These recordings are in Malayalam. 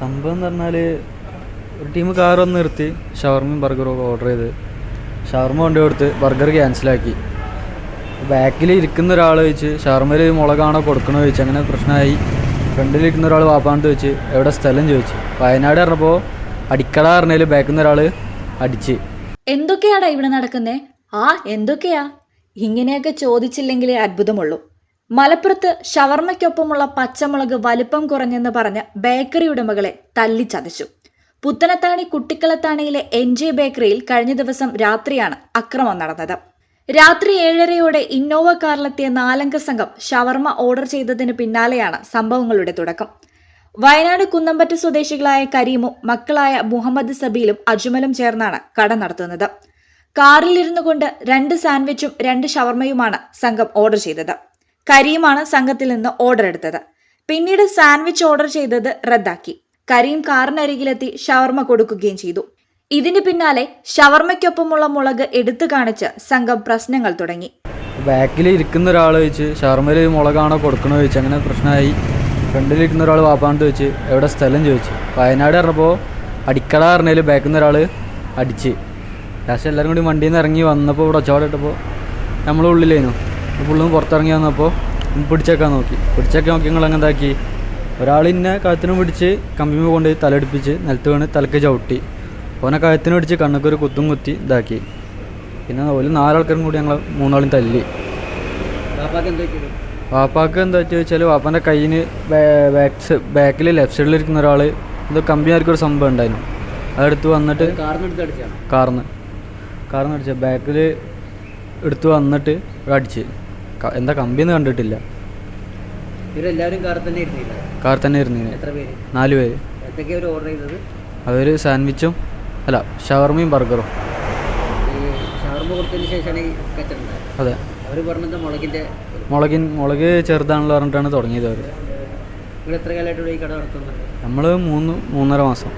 സംഭവം എന്ന് പറഞ്ഞാൽ ഒരു ടീം കാർ വന്ന് നിർത്തി. ഷവർമയും ബർഗറും ഒക്കെ ഓർഡർ ചെയ്ത്. ഷവർമ കൊണ്ടു കൊടുത്ത് ബർഗർ ക്യാൻസലാക്കി ബാക്കിൽ ഇരിക്കുന്ന ഒരാൾ ചോദിച്ച് ഷവർമയിൽ മുളകാണോ കൊടുക്കണോ? ചോദിച്ചു അങ്ങനെ പ്രശ്നമായി. ഫ്രണ്ടിലിരിക്കുന്ന ഒരാൾ വാപ്പാണ്ട് ചോദിച്ച് എവിടെ സ്ഥലം? ചോദിച്ചു. വയനാട് പറഞ്ഞപ്പോൾ അടിക്കട പറഞ്ഞതിൽ ബാക്കിൽ നിന്ന് ഒരാൾ അടിച്ച്. എന്തൊക്കെയാടാ ഇവിടെ നടക്കുന്നേ? ആ എന്തൊക്കെയാ? ഇങ്ങനെയൊക്കെ ചോദിച്ചില്ലെങ്കിലേ അത്ഭുതമുള്ളൂ. മലപ്പുറത്ത് ഷവർമ്മയ്ക്കൊപ്പമുള്ള പച്ചമുളക് വലിപ്പം കുറഞ്ഞെന്ന് പറഞ്ഞ് ബേക്കറി ഉടമകളെ തല്ലിച്ചതച്ചു. പുത്തനത്താണി കുട്ടിക്കളത്താണിയിലെ എൻ ജെ ബേക്കറിയിൽ കഴിഞ്ഞ ദിവസം രാത്രിയാണ് അക്രമം നടന്നത്. രാത്രി ഏഴരയോടെ ഇന്നോവ കാറിലെത്തിയ നാലംഗ സംഘം ഷവർമ്മ ഓർഡർ ചെയ്തതിന് പിന്നാലെയാണ് സംഭവങ്ങളുടെ തുടക്കം. വയനാട് കുന്നമ്പറ്റ സ്വദേശികളായ കരീമും മക്കളായ മുഹമ്മദ് സബീലും അജ്മലും ചേർന്നാണ് കട നടത്തുന്നത്. കാറിലിരുന്നു കൊണ്ട് രണ്ട് സാൻഡ്വിച്ചും രണ്ട് ഷവർമ്മയുമാണ് സംഘം ഓർഡർ ചെയ്തത്. കരീമാണ് സംഘത്തിൽ നിന്ന് ഓർഡർ എടുത്തത്. പിന്നീട് സാൻഡ്വിച്ച് ഓർഡർ ചെയ്തത് റദ്ദാക്കി. കരീം കാറിനരികിലെത്തി ഷവർമ കൊടുക്കുകയും ചെയ്തു. ഇതിന് പിന്നാലെ ഷവർമയ്ക്കൊപ്പമുള്ള മുളക് എടുത്തു കാണിച്ച് സംഘം പ്രശ്നങ്ങൾ തുടങ്ങി. ബാക്കിൽ ഇരിക്കുന്ന ഒരാൾ വെച്ച് ഷവർമയിൽ മുളകാണോ കൊടുക്കണോ? ചോദിച്ചു അങ്ങനെ പ്രശ്നമായി. ഫ്രണ്ടിലിരിക്കുന്ന ഒരാൾ വാപ്പാണ്ട് ചോദിച്ച് എവിടെ സ്ഥലം? ചോദിച്ചു. വയനാട് പറഞ്ഞപ്പോൾ അടിക്കട പറഞ്ഞതിൽ ബാക്കിൽ നിന്ന് ഒരാൾ അടിച്ച്. ലാസ്റ്റ് എല്ലാവരും കൂടി വണ്ടിയിൽ നിന്ന് ഇറങ്ങി വന്നപ്പോൾ ഇവിടെ ഒച്ചപാട് ഇട്ടപ്പോൾ നമ്മൾ ഉള്ളിലേനു. ഫുള്ളും പുറത്തിറങ്ങി വന്നപ്പോൾ പിടിച്ചേക്കാൻ നോക്കി. പിടിച്ചേക്കാൻ നോക്കി ഞങ്ങൾ അങ്ങനെ ഇതാക്കി ഒരാൾ ഇന്നെ കഴുത്തിനും പിടിച്ച് കമ്പിമ കൊണ്ട് തലടിപ്പിച്ച് നിലത്ത് വീണ് തലക്ക് ചവിട്ടി. ഓനെ കഴുത്തിന് പിടിച്ച് കണ്ണൊക്കെ ഒരു കുത്തും കുത്തി ഇതാക്കി. പിന്നെ ഒരു നാലാൾക്കാരും കൂടി ഞങ്ങൾ മൂന്നാളും തല്ലി. വാപ്പാക്ക് എന്താ ചോദിച്ചാൽ വാപ്പാന്റെ കയ്യിന് ബാക്ക് ബാക്കിൽ ലെഫ്റ്റ് സൈഡിൽ ഇരിക്കുന്ന ഒരാൾ എന്തോ കമ്പിയാർക്ക് ഒരു സംഭവം ഉണ്ടായിരുന്നു. അതെടുത്ത് വന്നിട്ട് കാർന്ന് കാർന്ന് അടിച്ച ബാക്കിൽ എടുത്ത് വന്നിട്ട് അടിച്ച് എന്താ കമ്പിന്ന് കണ്ടിട്ടില്ല. ഇവരെല്ലാവരും കാറിൽ തന്നെ ഇരുന്നില്ല? കാർ തന്നെ എത്ര പേര്? നാല് പേര്. എന്തൊക്കെയാ അവർ ഓർഡർ ചെയ്തത്? അവർ സാൻഡ്വിച്ചും അല്ല ഷവർമയും ബർഗറും. ഈ ഷവർമ കൊടുത്തതിന് ശേഷമാണ് കച്ചവടം അതെ. അവർ പറഞ്ഞത് മുളകിന്റെ മുളകിൻ മുളക് ചെറുതാണെന്ന് പറഞ്ഞിട്ടാണ് തുടങ്ങിയത് അവർ എത്ര കാലമായിട്ട് ഈ കട നമ്മൾ മൂന്ന് മൂന്നര മാസം.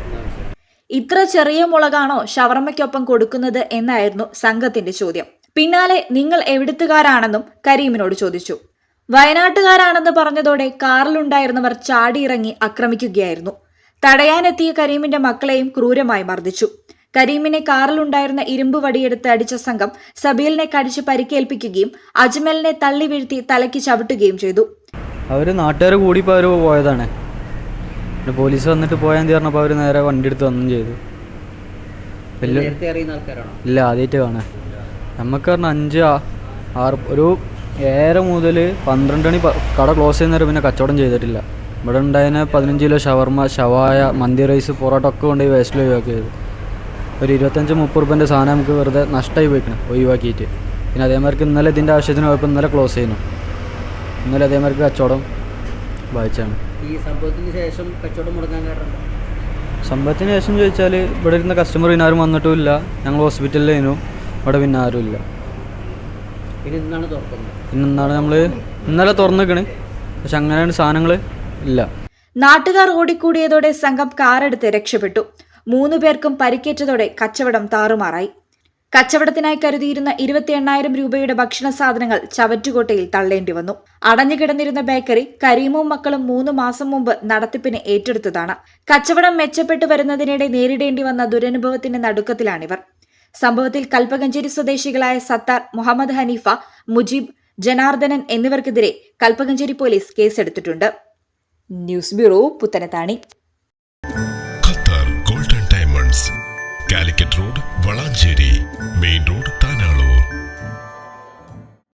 ഇത്ര ചെറിയ മുളകാണോ ഷവർമ്മയ്ക്കൊപ്പം കൊടുക്കുന്നത് എന്നായിരുന്നു സംഘത്തിന്റെ ചോദ്യം. പിന്നാലെ നിങ്ങൾ എവിടുത്തുകാരാണെന്നും കരീമിനോട് ചോദിച്ചു. വയനാട്ടുകാരാണെന്ന് പറഞ്ഞതോടെ കാറിലുണ്ടായിരുന്നവർ ചാടിയിറങ്ങി ആക്രമിക്കുകയായിരുന്നു. തടയാനെത്തിയ കരീമിന്റെ മക്കളെയും ക്രൂരമായി മർദ്ദിച്ചു. കരീമിനെ കാറിലുണ്ടായിരുന്ന ഇരുമ്പ് വടിയെടുത്ത് അടിച്ച സംഘം സബീലിനെ കടിച്ച് പരിക്കേൽപ്പിക്കുകയും അജ്മലിനെ തള്ളി വീഴ്ത്തി തലയ്ക്ക് ചവിട്ടുകയും ചെയ്തു. അവർ നാട്ടുകാർ കൂടി അവർ പോയതാണ്. പോലീസ് വന്നിട്ട് പോയാൽ മതി പറഞ്ഞപ്പോൾ അവർ നേരെ വണ്ടി എടുത്ത് വന്നും ചെയ്തു. നേരത്തെ അറിയുന്ന ആൾക്കാരാണോ? ഇല്ല ആദ്യമായിട്ട് കാണാൻ നമുക്ക് പറഞ്ഞാൽ അഞ്ച് ആറ് ഒരു ഏഴര മുതൽ പന്ത്രണ്ട് മണി കട ക്ലോസ് ചെയ്യുന്നവരെ പിന്നെ കച്ചവടം ചെയ്തിട്ടില്ല. ഇവിടെ ഉണ്ടായതിന് പതിനഞ്ച് കിലോ ഷവർമ ഷവായ മന്തി റൈസ് പൊറോട്ട ഒക്കെ കൊണ്ട് വേസ്റ്റിൽ ഒഴിവാക്കിയത് ഒരു ഇരുപത്തഞ്ച് മുപ്പത് റുപ്യന്റെ സാധനം നമുക്ക് വെറുതെ നഷ്ടമായി പോയിക്കണം ഒഴിവാക്കിയിട്ട്. പിന്നെ അതേമാർക്ക് ഇന്നലെ ഇതിന്റെ ആവശ്യത്തിന് പോയപ്പോൾ ഇന്നലെ ക്ലോസ് ചെയ്യുന്നു. ഇന്നലെ അതേമാർക്ക് കച്ചവടം വായിച്ചാണ് ഈ സംഭവത്തിന് ശേഷം കച്ചവടം മുടങ്ങാൻ കാരണം സംഭവത്തിന് ശേഷം ചോദിച്ചാൽ ഇവിടെ ഇരുന്ന കസ്റ്റമർ ഇനാരും വന്നിട്ടുമില്ല ഞങ്ങൾ ഹോസ്പിറ്റലിലേനു ഇവിടെ പിന്നെ ആരും ഇല്ല ഇന്നാണ് നമ്മൾ ഇന്നലെ തുറന്നിക്കണ്. പക്ഷെ അങ്ങനെയാണ് സാധനങ്ങൾ ഇല്ല. നാട്ടുകാർ ഓടിക്കൂടിയതോടെ സംഘം കാറെടുത്ത് രക്ഷപ്പെട്ടു. മൂന്നു പേർക്കും പരിക്കേറ്റതോടെ കച്ചവടം താറുമാറായി. കച്ചവടത്തിനായി കരുതിയിരുന്ന ഇരുപത്തി എണ്ണായിരം രൂപയുടെ ഭക്ഷണ സാധനങ്ങൾ ചവറ്റുകോട്ടയിൽ തള്ളേണ്ടി വന്നു. അടഞ്ഞുകിടന്നിരുന്ന ബേക്കറി കരീമും മക്കളും മൂന്ന് മാസം മുമ്പ് നടത്തിപ്പിന് ഏറ്റെടുത്തതാണ്. കച്ചവടം മെച്ചപ്പെട്ടു വരുന്നതിനിടെ നേരിടേണ്ടി വന്ന ദുരനുഭവത്തിന്റെ നടുക്കത്തിലാണിവർ. സംഭവത്തിൽ കൽപ്പകഞ്ചേരി സ്വദേശികളായ സത്താർ മുഹമ്മദ് ഹനീഫ മുജീബ് ജനാർദ്ദനൻ എന്നിവർക്കെതിരെ കൽപ്പകഞ്ചേരി പോലീസ് കേസെടുത്തിട്ടുണ്ട്. News bureau Puthanathani. Qatar golden diamonds Calicut road Valanchery main road